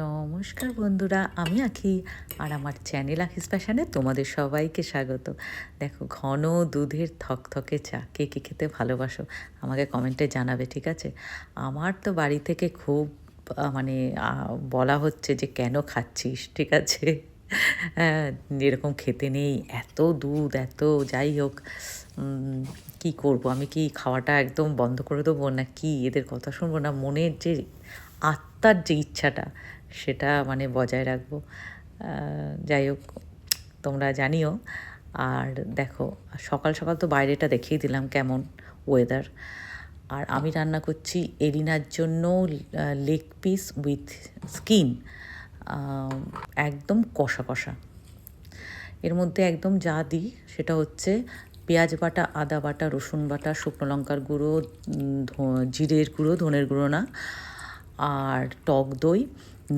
নমস্কার বন্ধুরা আমি আখি আর আমার চ্যানেল আখিস প্যাশানে তোমাদের সবাইকে স্বাগত। দেখো ঘন দুধের থকথকে চা কে কে খেতে ভালোবাসো আমাকে কমেন্টে জানাবে ঠিক আছে? আমার তো বাড়ি থেকে খুব মানে বলা হচ্ছে যে কেন খাচ্ছিস ঠিক আছে? হ্যাঁ, এরকম খেতে নেই এত দুধ এত যাই হোক কি করব? আমি কি খাওয়াটা একদম বন্ধ করে দেবো না কি? এদের কথা শুনব না? মনের যে আত্মার যে ইচ্ছাটা সেটা মানে বজায় রাখব। যাই হোক, তোমরা জানিও। আর দেখো, সকাল সকাল তো বাইরেটা দেখিয়ে দিলাম কেমন ওয়েদার আর আমি রান্না করছি এরিনার জন্য লেগ পিস উইথ স্কিন একদম কষা কষা। এর মধ্যে একদম যা দিই সেটা হচ্ছে পেঁয়াজ বাটা, আদা বাটা, রসুন বাটা, শুকনো লঙ্কার গুঁড়ো জিরের গুঁড়ো, ধনের গুঁড়ো না। আর টক দই,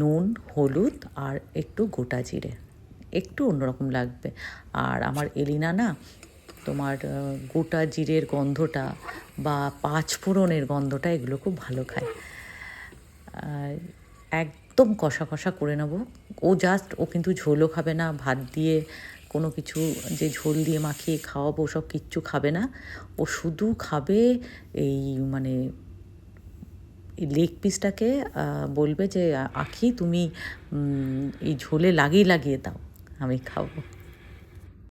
নুন, হলুদ আর একটু গোটা জিরে। একটু অন্যরকম লাগবে। আর আমার এলিনা না, তোমার গোটা জিরের গন্ধটা বা পাঁচ ফোড়নের গন্ধটা এগুলো খুব ভালো খায়। একদম কষা কষা করে নেব। ও জাস্ট ও কিন্তু ঝোলও খাবে না, ভাত দিয়ে কোনো কিছু যে ঝোল দিয়ে মাখিয়ে খাওয়াবো সব কিচ্ছু খাবে না। ও শুধু খাবে এই মানে লেগ পিসটাকে বলবে যে আখি তুমি এই ঝোলে লাগিয়ে লাগিয়ে দাও আমি খাব।